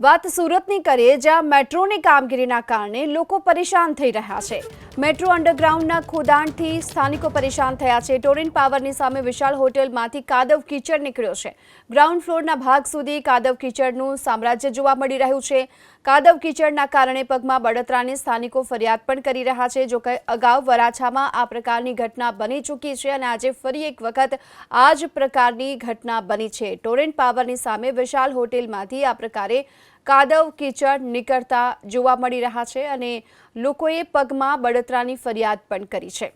વાત સુરતની કરીએ જ્યાં મેટ્રોની કામગીરીના કારણે લોકો પરેશાન થઈ રહ્યા છે. મેટ્રો અંડરગ્રાઉન્ડના ખોદાણથી સ્થાનિકો પરેશાન થયા છે. ટોરિન પાવરની સામે વિશાળ હોટેલમાંથી કાદવ કીચડ નીકળ્યો છે. ગ્રાઉન્ડ ફ્લોરના ભાગ સુધી કાદવ કીચડનું સામ્રાજ્ય જોવા મળી રહ્યું છે. કાદવ કીચડના કારણે પગમાં બળતરાની સ્થાનિકો ફરિયાદ પણ કરી રહ્યા છે. જો કે અગાઉ વરાછામાં આ પ્રકારની ઘટના બની ચૂકી છે અને આજે ફરી એક વખત આ જ પ્રકારની ઘટના બની છે. ટોરેન્ટ પાવરની સામે વિશાળ હોટેલમાંથી આ પ્રકારે કાદવ, કીચડ, નીકળતા જોવા મળી રહ્યા છે અને લોકોએ પગમાં બળતરાની ફરિયાદ પણ કરી છે.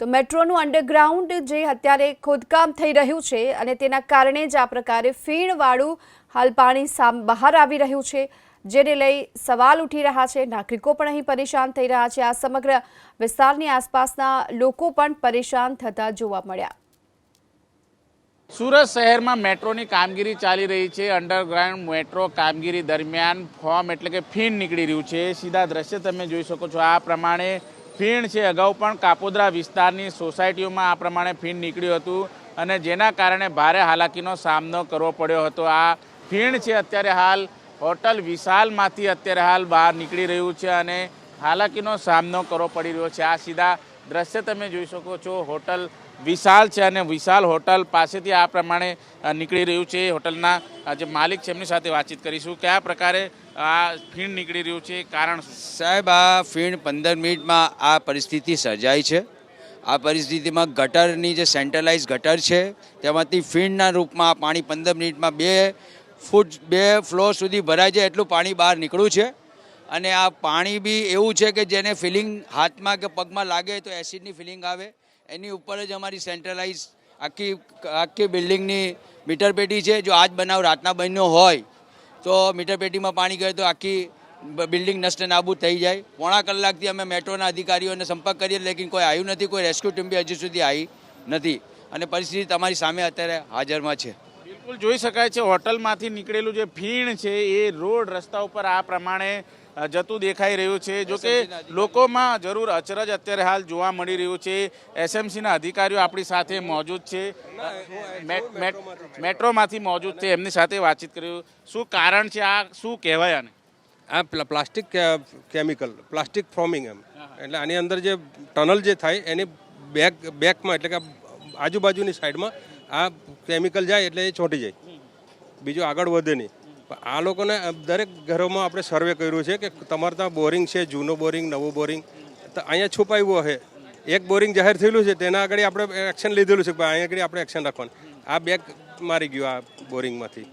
તો મેટ્રોનું અંડરગ્રાઉન્ડ જે અત્યારે ખોદકામ થઈ રહ્યું છે અને તેના કારણે જ આ પ્રકારે ફીણવાળું હાલ પાણી બહાર આવી રહ્યું છે, જેને લઈ સવાલ ઉઠી રહ્યા છે. નાગરિકો પણ અહીં પરેશાન થઈ રહ્યા છે. આ સમગ્ર વિસ્તારની આસપાસના લોકો પણ પરેશાન થતા જોવા મળ્યા. સુરત શહેરમાં મેટ્રોની કામગીરી ચાલી રહી છે. અંડરગ્રાઉન્ડ મેટ્રો કામગીરી દરમિયાન ફોર્મ એટલે કે ફીણ નીકળી રહ્યું છે. સીધા દ્રશ્ય તમે જોઈ શકો છો. આ પ્રમાણે ફીણ છે. અગાઉ પણ કાપોદ્રા વિસ્તારની સોસાયટીઓમાં આ પ્રમાણે ફીણ નીકળ્યું હતું અને જેના કારણે ભારે હાલાકીનો સામનો કરવો પડ્યો હતો. આ ફીણ છે અત્યારે હાલ હોટલ વિશાલમાંથી અત્યારે હાલ બહાર નીકળી રહ્યું છે અને હાલાકીનો સામનો કરવો પડી રહ્યો છે. આ સીધા દ્રશ્ય તમે જોઈ શકો છો. હોટલ વિશાલ છે અને વિશાલ હોટલ પાસેથી આ પ્રમાણે નીકળી રહ્યું છે. હોટલના જે માલિક છે એમની સાથે વાતચીત કરીશું. કયા પ્રકારે આ ફીણ નીકળી રહ્યું છે? કારણ સાહેબ, આ ફીણ પંદર મિનિટમાં આ પરિસ્થિતિ સર્જાઈ છે. આ પરિસ્થિતિમાં ગટરની જે સેન્ટ્રલાઇઝ ગટર છે, તેમાંથી ફીણના રૂપમાં પાણી પંદર મિનિટમાં બે ફૂટ, બે ફ્લોર સુધી ભરાય છે એટલું પાણી બહાર નીકળ્યું છે. અને આ પાણી બી એવું છે કે જેને ફિલિંગ હાથમાં કે પગમાં લાગે તો એસિડની ફિલિંગ આવે. એની ઉપર જ અમારી સેન્ટ્રલાઇઝ આખી આખી બિલ્ડિંગની મીટર પેટી છે. જો આજ બનાવ રાતના બન્યો હોય તો મીટર પેટીમાં પાણી ગયું તો આખી બિલ્ડિંગ નષ્ટ નાબૂદ થઈ જાય. પોણા કલાકથી અમે મેટ્રોના અધિકારીઓને સંપર્ક કરીએ લેકિન કોઈ આવ્યું નથી, કોઈ રેસ્ક્યુ ટીમ બી હજુ સુધી આવી નથી. અને પરિસ્થિતિ તમારી સામે અત્યારે હાજરમાં છે. બિલકુલ જોઈ શકાય છે હોટલમાંથી નીકળેલું જે ફીણ છે એ રોડ રસ્તા ઉપર આ પ્રમાણે જતું દેખાઈ રહ્યું છે. જો કે લોકોમાં જરૂર અચરજ અત્યારે હાલ જોવા મળી રહ્યું છે. એસએમસીના અધિકારીઓ આપણી સાથે મોજૂદ છે. મેટ- મેટ- મેટ્રોમાંથી મોજૂદ છે. એમની સાથે વાતચીત કર્યું. શું કારણ છે આ? શું કહેવાય આને? આ પ્લા- પ્લાસ્ટિક કેમિકલ પ્લાસ્ટિક ફોર્મિંગ એમ. એટલે આની અંદર જે ટનલ જે થાય એની બેક બેકમાં એટલે કે આજુબાજુની સાઈડમાં આ કેમિકલ જાય એટલે એ છોટી જાય. બીજું આગળ વધે નહીં. પણ આ લોકોને દરેક ઘરોમાં આપણે સર્વે કર્યું છે કે તમારે ત્યાં બોરિંગ છે જૂનો બોરિંગ નવું બોરિંગ તો અહીંયા છુપાવ્યું હશે. એક બોરિંગ જાહેર થયેલું છે તેના આગળ આપણે એક્શન લીધેલું છે ભાઈ અહીંયા આગળ આપણે એક્શન રાખવાનું. આ બેગ મારી ગયું આ બોરિંગમાંથી